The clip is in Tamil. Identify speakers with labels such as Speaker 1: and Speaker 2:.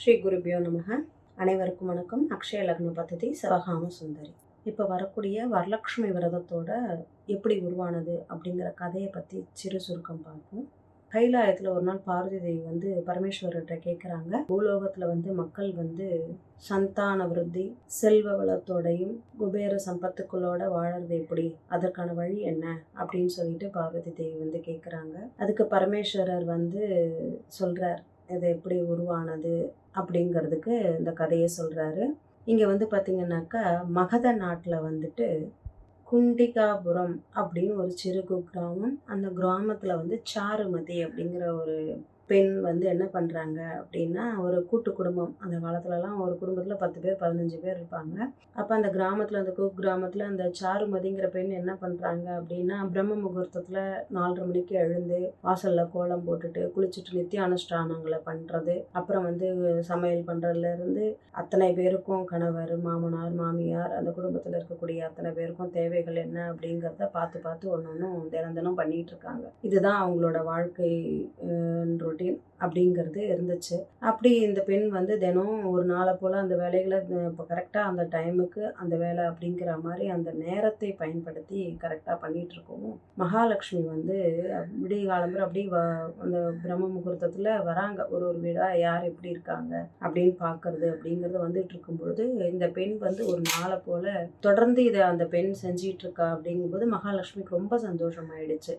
Speaker 1: ஸ்ரீ குருபியோ நமக. அனைவருக்கும் வணக்கம். அக்ஷய லக்ன பദ്ധதி சிவகாம சுந்தரி. இப்போ வரக்கூடிய வரலட்சுமி விரதத்தோட எப்படி உருவானது அப்படிங்கிற கதையை பற்றி சிறு சுருக்கம் பார்ப்போம். கைலாயத்தில் ஒரு நாள் பார்வதி தேவி வந்து பரமேஸ்வரர்கிட்ட கேட்குறாங்க பூலோகத்தில் வந்து மக்கள் வந்து சந்தான விருத்தி செல்வ வளத்தோடையும் குபேர சம்பத்துக்களோட வாழறது எப்படி? அதற்கான வழி என்ன? அப்படின்னு சொல்லிட்டு பார்வதி தேவி வந்து கேட்குறாங்க அதுக்கு பரமேஸ்வரர் வந்து சொல்கிறார் இது எப்படி உருவானது அப்படிங்கிறதுக்கு இந்த கதையை சொல்கிறாரு இங்கே வந்து பார்த்திங்கனாக்கா மகத நாட்டில் வந்துட்டு குண்டிகாபுரம் அப்படின்னு ஒரு சிறு குக்கிராமம் அந்த கிராமத்தில் வந்து சாருமதி அப்படிங்கிற ஒரு பெண் வந்து என்ன பண்ணுறாங்க அப்படின்னா ஒரு கூட்டு குடும்பம். அந்த காலத்துலலாம் ஒரு குடும்பத்தில் பத்து பேர் பதினஞ்சு பேர் இருப்பாங்க. அப்போ அந்த கிராமத்தில் அந்த குக் கிராமத்தில் அந்த சாருமதிங்கிற பெண் என்ன பண்ணுறாங்க அப்படின்னா பிரம்ம முகூர்த்தத்தில் நாலரை மணிக்கு எழுந்து வாசலில் கோலம் போட்டுட்டு குளிச்சுட்டு நித்திய அனுஷ்டானங்களை பண்ணுறது அப்புறம் வந்து சமையல் பண்ணுறதுலேருந்து அத்தனை பேருக்கும் கணவர் மாமனார் மாமியார் அந்த குடும்பத்தில் இருக்கக்கூடிய அத்தனை பேருக்கும் தேவைகள் என்ன அப்படிங்கிறத பார்த்து பார்த்து ஒன்று ஒன்றும் தினம் தினம் பண்ணிகிட்டு இருக்காங்க. இதுதான் அவங்களோட வாழ்க்கை ரொட்டீன் அப்படிங்கிறது இருந்துச்சு. அப்படி இந்த பெண் வந்து தினம் ஒரு நாளை போல் அந்த வேலைகளை இப்போ கரெக்டாக அந்த டைமுக்கு அந்த வேலை அப்படிங்கிற மாதிரி அந்த நேரத்தை பயன்படுத்தி கரெக்டாக பண்ணிகிட்டு இருக்கவும் மகாலட்சுமி வந்து விடிய காலம்புற அப்படியே வ அந்த பிரம்ம முகூர்த்தத்தில் வராங்க. ஒரு ஒரு வீடாக யார் எப்படி இருக்காங்க அப்படின்னு பார்க்கறது அப்படிங்கிறது வந்துட்டு இருக்கும்பொழுது இந்த பெண் வந்து ஒரு நாளை போல் தொடர்ந்து இதை அந்த பெண் செஞ்சிகிட்ருக்கா இருக்கா அப்படிங்கும்போது மகாலட்சுமிக்கு ரொம்ப சந்தோஷமாயிடுச்சு.